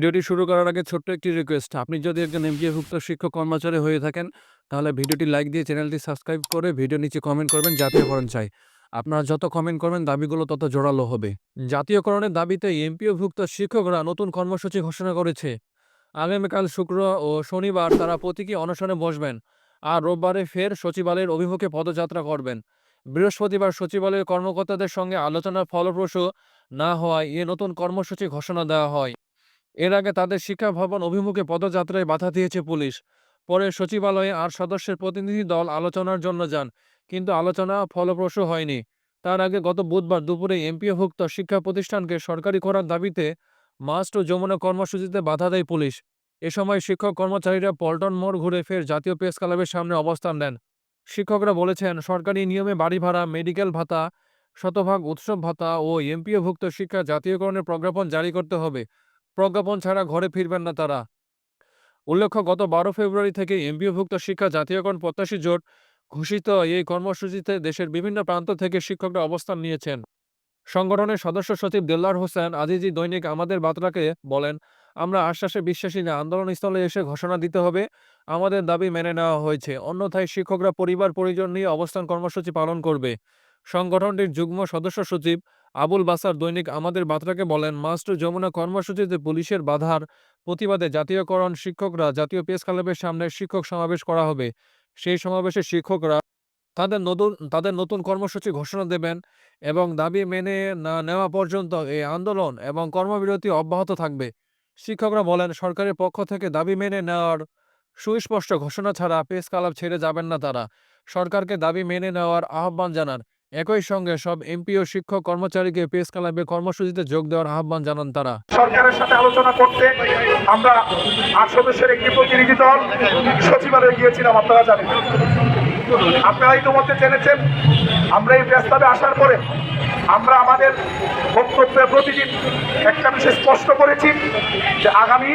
ভিডিওটি শুরু করার আগে ছোট্ট একটি রিকোয়েস্ট আপনি যদি একজন এমপিএভুক্ত শিক্ষক কর্মচারী হয়ে থাকেন, তাহলে ভিডিওটি লাইক দিয়ে চ্যানেলটি সাবস্ক্রাইব করে ভিডিও নিচে কমেন্ট করবেন জাতীয়করণ চাই। আপনারা যত কমেন্ট করবেন, দাবিগুলো তত জোরালো হবে। জাতীয়করণের দাবিতে এমপিওভুক্ত শিক্ষকরা নতুন কর্মসূচি ঘোষণা করেছে। আগামীকাল শুক্র ও শনিবার তারা প্রতীকী অনশনে বসবেন আর রোববারে ফের সচিবালয়ের অভিমুখে পদযাত্রা করবেন। বৃহস্পতিবার সচিবালয়ের কর্মকর্তাদের সঙ্গে আলোচনার ফলপ্রসূ না হওয়ায় এ নতুন কর্মসূচি ঘোষণা দেওয়া হয়। এর আগে তাদের শিক্ষা ভবন অভিমুখে পদযাত্রায় বাধা দিয়েছে পুলিশ। পরে সচিবালয়ে আর সদস্যের প্রতিনিধি দল আলোচনার জন্য যান, কিন্তু আলোচনা ফলপ্রসূ হয়নি। তার আগে গত বুধবার দুপুরে এমপিওভুক্ত শিক্ষা প্রতিষ্ঠানকে সরকারি করার দাবিতে মাস্ট ও যমুনা কর্মসূচিতে বাধা দেয় পুলিশ। এ সময় শিক্ষক কর্মচারীরা পল্টন মোড় ঘুরে ফের জাতীয় প্রেস ক্লাবের সামনে অবস্থান নেন। শিক্ষকরা বলেছেন, সরকারি নিয়মে বাড়ি ভাড়া, মেডিকেল ভাতা, শতভাগ উৎসব ভাতা ও এমপিওভুক্ত শিক্ষা জাতীয়করণের প্রজ্ঞাপন জারি করতে হবে। প্রজ্ঞাপন ছাড়া ঘরে ফিরবেন না তারা। উল্লেখ্য, গত বারো ফেব্রুয়ারি থেকে এমবিওভুক্ত শিক্ষা, জাতীয়করণ, প্রত্যাশী জোট ঘোষিত এই কর্মসূচিতে দেশের বিভিন্ন প্রান্ত থেকে শিক্ষকরা অবস্থান নিয়েছেন। সংগঠনের সদস্য সচিব দেল্লার হোসেন আজিজি দৈনিক আমাদের বার্তাকে বলেন, আমরা আশ্বাসে বিশ্বাসী না, আন্দোলনস্থলে এসে ঘোষণা দিতে হবে, আমাদের দাবি মেনে নেওয়া হয়েছে। অন্যথায় শিক্ষকরা পরিবার পরিজন নিয়ে অবস্থান কর্মসূচি পালন করবে। সংগঠনটির যুগ্ম সদস্য সচিব আবুল বাসার দৈনিক আমাদের বার্তাকে বলেন মাস্টার যমুনা কর্মসূচিতে পুলিশের বাধার প্রতিবাদে জাতীয়করণ শিক্ষকরা জাতীয় প্রেস ক্লাবের সামনে শিক্ষক সমাবেশ করা হবে। সেই সমাবেশে শিক্ষকরা তাদের নতুন তাদের নতুন কর্মসূচি ঘোষণা দেবেন এবং দাবি মেনে না নেওয়া পর্যন্ত এই আন্দোলন এবং কর্মবিরতি অব্যাহত থাকবে। শিক্ষকরা বলেন, সরকারের পক্ষ থেকে দাবি মেনে নেওয়ার সুস্পষ্ট ঘোষণা ছাড়া প্রেস ক্লাব ছেড়ে যাবেন না তারা। সরকারকে দাবি মেনে নেওয়ার আহ্বান জানান। একই সঙ্গে সব এমপি ও শিক্ষক কর্মচারীকে প্রেস ক্লাবে কর্মসূচিতে যোগ দেওয়ার আহ্বান জানান তারা। সরকারের সাথে আলোচনা করতে আমরা আট সদস্যের একটি প্রতিনিধি দল সচিবালয়ে গিয়েছিলাম, আপনারা জানেন। আপনারা ইতিমধ্যে জেনেছেন আমরা এই প্রস্তাবে আসার পরে আমরা আমাদের বক্তব্যে প্রতিদিন একটা বিষয় স্পষ্ট করেছি যে আগামী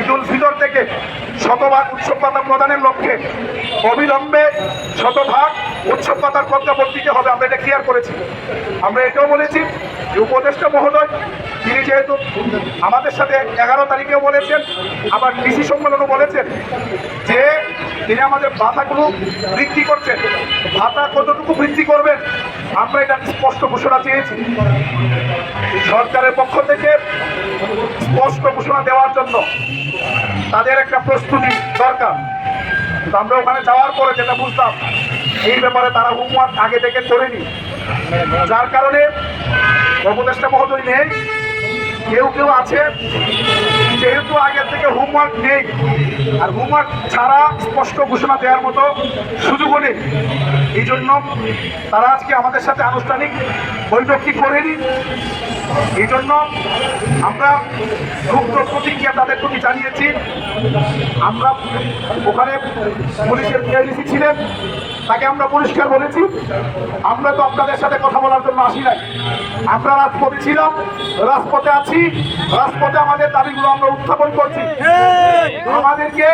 ঈদ উল ফিতর থেকে শতভাগ উৎসব পাতা প্রদানের লক্ষ্যে অবিলম্বে শতভাগ উৎসব পাতার প্রজ্ঞাপন দিতে হবে। আমরা এটা ক্লিয়ার করেছি। আমরা এটাও বলেছি যে উপদেষ্টা মহোদয়, তিনি যেহেতু আমাদের সাথে এগারো তারিখেও বলেছেন, আবার কৃষি সম্মেলনও বলেছেন যে তিনি আমাদের ভাতাগুলো বৃদ্ধি করছেন। ভাতা কতটুকু বৃদ্ধি করবেন, আমরা এটা স্পষ্ট ঘোষণা চেয়েছি। সরকারের পক্ষ থেকে স্পষ্ট ঘোষণা দেওয়ার জন্য তাদের একটা প্রস্তুতি দরকার। আমরা ওখানে যাওয়ার পরে যেটা বুঝতাম, এই ব্যাপারে তারা হোমওয়ার্ক আগে থেকে করেনি। যার কারণে উপদেষ্টা মহোদয় নেই কেউ কেউ আছে, যেহেতু আগের থেকে হোমওয়ার্ক নেই, আর হোমওয়ার্ক ছাড়া স্পষ্ট ঘোষণা দেওয়ার মতো সুযোগও নেই। এই জন্য তারা আজকে আমাদের সাথে আনুষ্ঠানিক বৈঠকটি করেনি? এই জন্য আমরা গুপ্ত প্রতিক্রিয়া তাদের প্রতি জানিয়েছি। আমরা ওখানে পুলিশের পিআইডিসি ছিলেন তাকে আমরা পরিষ্কার বলেছি। আমরা তো আপনাদের সাথে কথা বলার জন্য আসি নাই। আমরা রাজপথে ছিলাম রাজপথে আছি। রাজপথে আমাদের দাবিগুলো আমরা উত্থাপন করছি। আমাদেরকে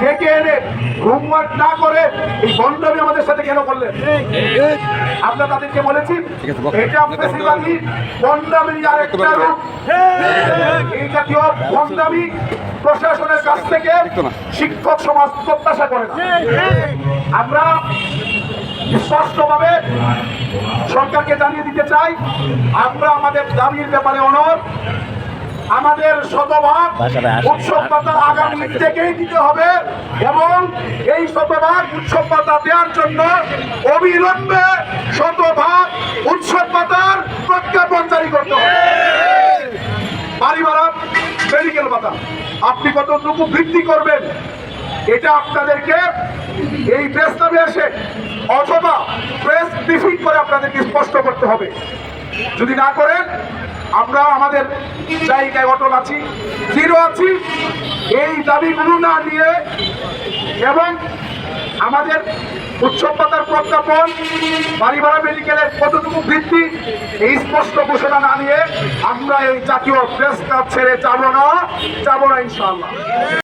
ডেকে এনে হোমওয়ার্ক না করে এই বন্ডামি আমাদের সাথে কেন করলেন? আমরা তাদেরকে বলেছি এটা বেশিরভাগই বন্ডামির আরেকটা রূপ। এই জাতীয় বন্ডামি প্রশাসনের কাছ থেকে শিক্ষক সমাজ প্রত্যাশা করে না। আমরা স্পষ্টভাবে সরকারকে জানিয়ে দিতে চাই, আমরা আমাদের দাবির ব্যাপারে অনর আমাদের শতভাগ উৎসব পাতা আগামী থেকেই দিতে হবে এবং এই শতভাগ উৎসব পাতা দেওয়ার জন্য অবিলম্বে শতভাগ উৎসব পাতার প্রজ্ঞাপন জারি করতে হবে। ভাতা আপনি কতটুকু বৃদ্ধি করবেন, এটা আপনাদেরকে এই প্রেস প্রস্তাবে এসে অথবা প্রেস ব্রিফিং করে আপনাদেরকে স্পষ্ট করতে হবে। যদি না করেন, আমরা আমাদের জায়গায় অটল আছি জিরো আছি। এই দাবিগুলো না নিয়ে এবং আমাদের উৎসবতার প্রজ্ঞাপন বাড়ি ভাড়া মেডিকেলের কতটুকু বৃদ্ধি এই স্পষ্ট ঘোষণা না নিয়ে আমরা এই জাতীয় প্রেস ছেড়ে যাব না যাব না ইনশাআল্লাহ।